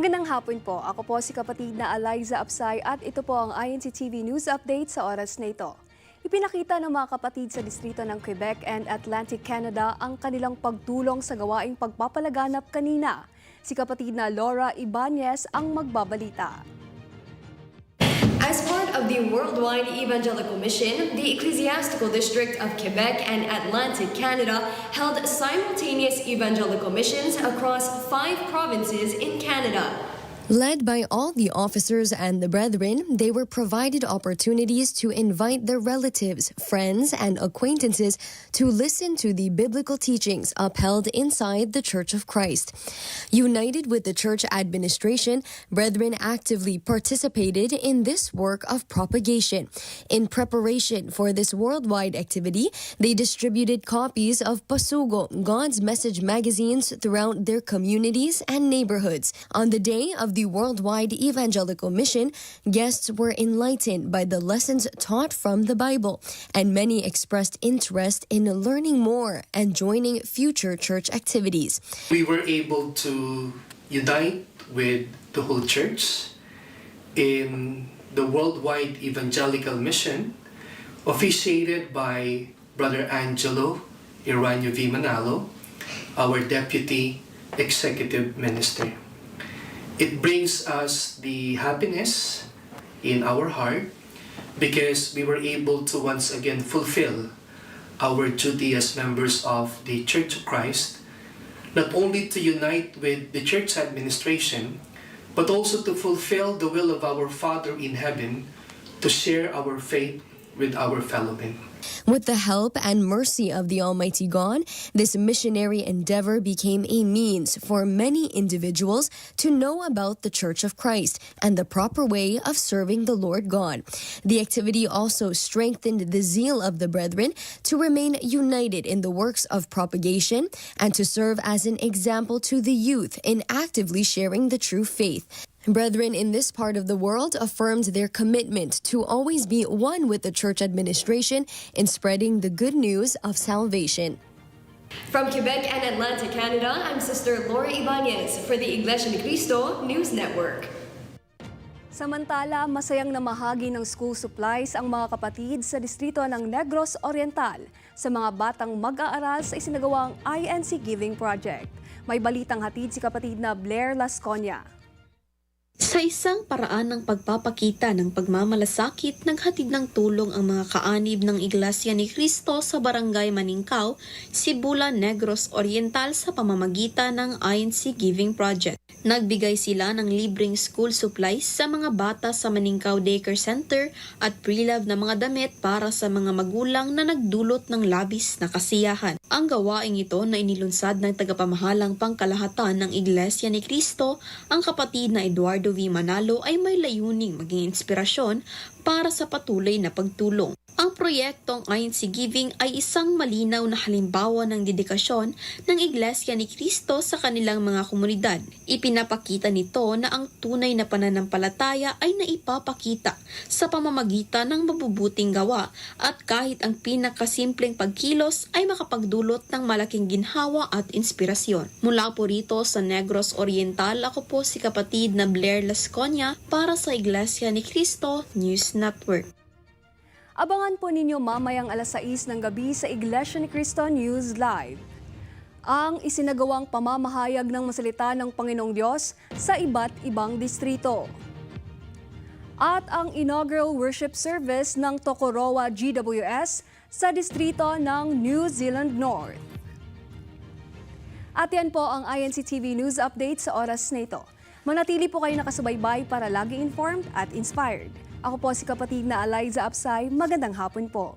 Magandang hapon po. Ako po si kapatid na Eliza Apsay at ito po ang INC TV News Update sa oras na ito. Ipinakita ng mga kapatid sa distrito ng Quebec and Atlantic Canada ang kanilang pagtulong sa gawaing pagpapalaganap kanina. Si kapatid na Laura Ibanez ang magbabalita. As part of the Worldwide Evangelical Mission, the Ecclesiastical District of Quebec and Atlantic Canada held simultaneous evangelical missions across five provinces in Canada. Led by all the officers and the brethren, they were provided opportunities to invite their relatives, friends, and acquaintances to listen to the biblical teachings upheld inside the Church of Christ. United with the church administration, brethren actively participated in this work of propagation. In preparation for this worldwide activity, they distributed copies of Pasugo, God's Message magazines throughout their communities and neighborhoods. On the day of the Worldwide Evangelical Mission, guests were enlightened by the lessons taught from the Bible, and many expressed interest in learning more and joining future church activities. we were able to unite with the whole church in the worldwide evangelical mission officiated by Brother Angelo Iranio V. Manalo, our Deputy Executive Minister. It brings us the happiness in our heart because we were able to once again fulfill our duty as members of the Church of Christ not only to unite with the church administration, but also to fulfill the will of our Father in heaven to share our faith with our fellow men. With the help and mercy of the Almighty God, this missionary endeavor became a means for many individuals to know about the Church of Christ and the proper way of serving the Lord God. The activity also strengthened the zeal of the brethren to remain united in the works of propagation and to serve as an example to the youth in actively sharing the true faith. Brethren in this part of the world affirmed their commitment to always be one with the church administration in spreading the good news of salvation. From Quebec and Atlantic Canada, I'm Sister Laura Ibanez for the Iglesia ni Cristo News Network. Samantala, masayang namahagi ng school supplies ang mga kapatid sa distrito ng Negros Oriental sa mga batang mag-aaral sa isinagawang INC Giving Project. May balitang hatid si kapatid na Blair Lasconia. Sa isang paraan ng pagpapakita ng pagmamalasakit, naghatid ng tulong ang mga kaanib ng Iglesia ni Cristo sa Barangay Maningkaw, Sibula Negros Oriental sa pamamagitan ng INC Giving Project. Nagbigay sila ng libreng school supplies sa mga bata sa Maningkaw Daycare Center at pre-love na mga damit para sa mga magulang na nagdulot ng labis na kasiyahan. Ang gawaing ito na inilunsad ng tagapamahalang pangkalahatan ng Iglesia ni Cristo, ang kapatid na Eduardo V. Manalo ay may layuning maging inspirasyon para sa patuloy na pagtulong. Ang proyektong INC Giving ay isang malinaw na halimbawa ng dedikasyon ng Iglesia ni Cristo sa kanilang mga komunidad. Ipinapakita nito na ang tunay na pananampalataya ay naipapakita sa pamamagitan ng mabubuting gawa at kahit ang pinakasimpleng pagkilos ay makapagdulot ng malaking ginhawa at inspirasyon. Mula po rito sa Negros Oriental, ako po si kapatid na Blair Lasconia para sa Iglesia ni Cristo News Network. Abangan po ninyo mamayang alas 6 ng gabi sa Iglesia ni Cristo News Live. Ang isinagawang pamamahayag ng masalita ng Panginoong Diyos sa iba't ibang distrito. At ang inaugural worship service ng Tokoroa GWS sa distrito ng New Zealand North. At yan po ang INC TV News Update sa oras na ito. Manatili po kayo nakasubaybay para lagi informed at inspired. Ako po si kapatid na Eliza Apsay. Magandang hapon po.